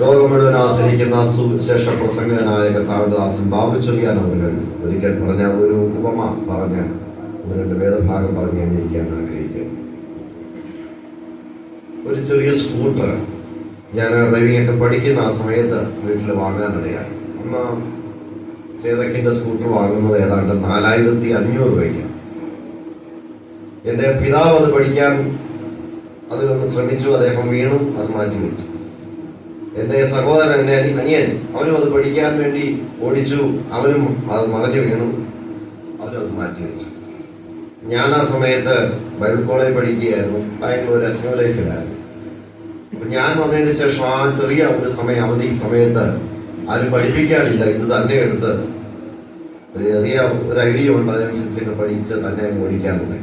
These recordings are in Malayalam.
ലോകം മുഴുവൻ ആദരിക്കുന്ന സുവിശേഷ പ്രസംഗനായ കർത്താവിദാസൻ ദാസൻ ബാബു ചൊല്ലിയാണ് അവരുകൾ. ഒരിക്കൽ പറഞ്ഞ ഒരു ഉപമ പറഞ്ഞ അവരുടെ വേദഭാഗം പറഞ്ഞു ഞാനിരിക്കാൻ ആഗ്രഹിക്കുന്നു. ഒരു ചെറിയ സ്കൂട്ടർ ഞാൻ ഡ്രൈവിംഗ് ഒക്കെ പഠിക്കുന്ന ആ സമയത്ത് വീട്ടിൽ വാങ്ങാനിടയായി. അന്ന് ചേതക്കിന്റെ സ്കൂട്ടർ വാങ്ങുന്നത് ഏതാണ്ട് നാലായിരത്തി അഞ്ഞൂറ് രൂപയ്ക്കാണ് എന്റെ പിതാവ് അത് പഠിക്കാൻ അതിലൊന്ന് ശ്രമിച്ചു അദ്ദേഹം വീണു അത് മാറ്റി വെച്ചു എന്റെ സഹോദരൻ എന്റെ അനി- അനിയൻ അവനും അത് പഠിക്കാൻ വേണ്ടി ഓടിച്ചു. അവനും അത് മറഞ്ഞു വീണു. അവനും അത് മാറ്റി വെച്ചു. ഞാൻ ആ സമയത്ത് ബൈബിൾ കോളേജ് പഠിക്കുകയായിരുന്നു. ബാംഗ്ലൂർ ന്യൂ ലൈഫിലായിരുന്നു. ഞാൻ വന്നതിന് ശേഷം ആ ചെറിയ ഒരു സമയം അവധി സമയത്ത് ആരും പഠിപ്പിക്കാനില്ല. ഇത് തന്നെ എടുത്ത് ഒരു ചെറിയ ഒരു ഐഡിയ ഉണ്ട്. അതിനനുസരിച്ച് പഠിച്ച് തന്നെ ഓടിക്കാൻ തുടങ്ങി.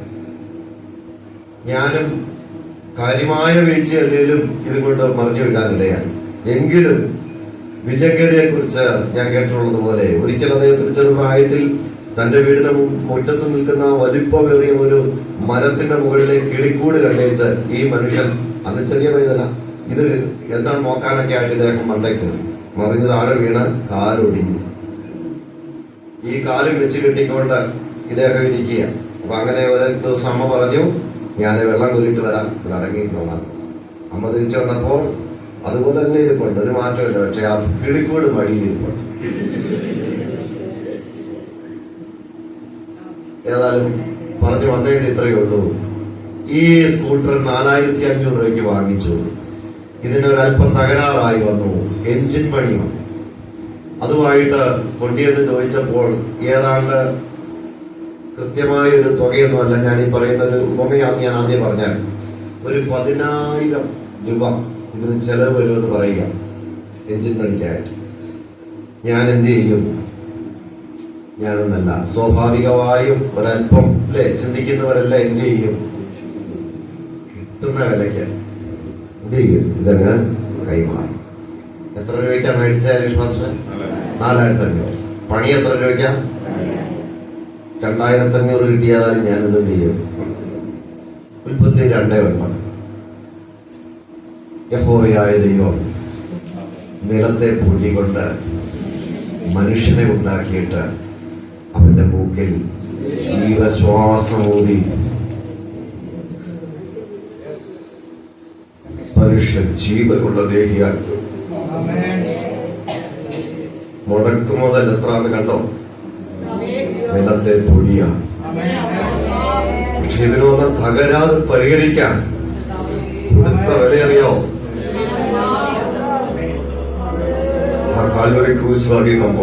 ഞാനും കാര്യമായ വീഴ്ചയല്ലേലും ഇതുകൊണ്ട് മറിഞ്ഞു വിടാനിടയായി എങ്കിലും വിജയഗിരിയെ കുറിച്ച് ഞാൻ കേട്ടിട്ടുള്ളത് പോലെ ഒരിക്കൽ അദ്ദേഹത്തിന് ചെറുപ്രായത്തിൽ തന്റെ വീടിന് മുറ്റത്ത് നിൽക്കുന്ന വലിപ്പമേറിയ ഒരു മരത്തിന്റെ മുകളിലെ കിളിക്കൂട് കണ്ടേച്ച് ഈ മനുഷ്യൻ അന്ന് ചെറിയ പൈതല ഇത് എന്താ നോക്കാനൊക്കെ ആയിട്ട് ഇദ്ദേഹം മണ്ടയ്ക്ക് മറിഞ്ഞ് താഴെ വീണ് കാലൊടിഞ്ഞു. ഈ കാൽ വെച്ച് കെട്ടിക്കൊണ്ട് ഇദ്ദേഹം ഇരിക്കുക. അപ്പൊ അങ്ങനെ ഒരു ദിവസം അമ്മ പറഞ്ഞു ഞാൻ വെള്ളം കൂരിട്ട് വരാം ഇവിടെ അടങ്ങിക്കോളാം അമ്മ തിരിച്ചു വന്നപ്പോൾ അതുപോലെ തന്നെ ഇരിപ്പുണ്ട്. ഒരു മാറ്റമില്ല. പക്ഷെ ആ കിളിക്കൂട് മടിയിൽ ഇരിപ്പുണ്ട്. ഏതായാലും പറഞ്ഞു വന്നേണ്ടി ഇത്രയേ ഉള്ളൂ. ഈ സ്കൂട്ടർ നാലായിരത്തി അഞ്ഞൂറ് രൂപയ്ക്ക് വാങ്ങിച്ചു. ഇതിനൊരല്പം തകരാറായി വന്നു. എഞ്ചിൻ പണി വന്നു. അതുമായിട്ട് കൊണ്ടിയെന്ന് ചോദിച്ചപ്പോൾ ഏതാണ്ട് കൃത്യമായ ഒരു തുകയൊന്നുമല്ല. ഞാൻ ഈ പറയുന്ന ഒരു ഉപമയാന്ന് ഞാൻ ആദ്യം പറഞ്ഞാൽ ഒരു പതിനായിരം രൂപ ഇതിന് ചെലവ് വരുമെന്ന് പറയുക. എഞ്ചിൻ പണിക്കായിട്ട് ഞാൻ എന്ത് ചെയ്യും? ഞാനൊന്നല്ല സ്വാഭാവികമായും ഒരല്പം അല്ലെ? ചിന്തിക്കുന്നവരല്ല എന്ത് ചെയ്യും? കിട്ടുന്ന വിലയ്ക്ക് എന്ത് ചെയ്യും? ഇതങ്ങ് കൈമാറി. എത്ര രൂപയ്ക്കാണ് മേടിച്ചത് ഹരീഷ് നാലായിരത്തി അഞ്ഞൂറ് പണി എത്ര രൂപയ്ക്കാ? രണ്ടായിരത്തി അഞ്ഞൂറ് കിട്ടിയാൽ ഞാനിത് എന്ത് ചെയ്യും? ഉൽപ്പത്തി രണ്ടേ ഒൻപത് യഹോവയായ ദൈവം നിലത്തെ പൂട്ടിക്കൊണ്ട് മനുഷ്യനെ ഉണ്ടാക്കിയിട്ട് അവന്റെ മൂക്കിൽ ജീവശ്വാസമൂതി മനുഷ്യൻ ജീവനുള്ള ദേഹിയാക്കി. മുടക്കു മുതൽ എത്രാന്ന് കണ്ടോ? നിലത്തെ പൊടിയ. പക്ഷെ ഇതിനൊന്ന് തകരാതെ പരിഹരിക്കാൻ കൊടുത്ത വിലയറിയോ? കാൽവറി ക്രൂസ് മുടക്കിയവരെ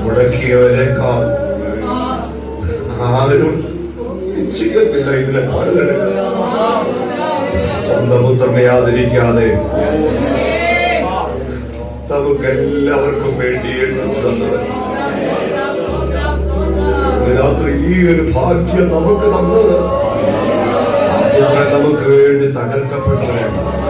മുടക്കിയവരെക്കാൾ ആരും ഇച്ഛിക്കത്തില്ല ഇതിനെ പലതെടുക്കുക സ്വന്തം പുത്രനെ നമുക്ക് എല്ലാവർക്കും വേണ്ടി രാത്രി ഈ ഒരു ഭാഗ്യം നമുക്ക് തന്നത് നമുക്ക് വേണ്ടി തകർക്കപ്പെട്ടവരാണ്.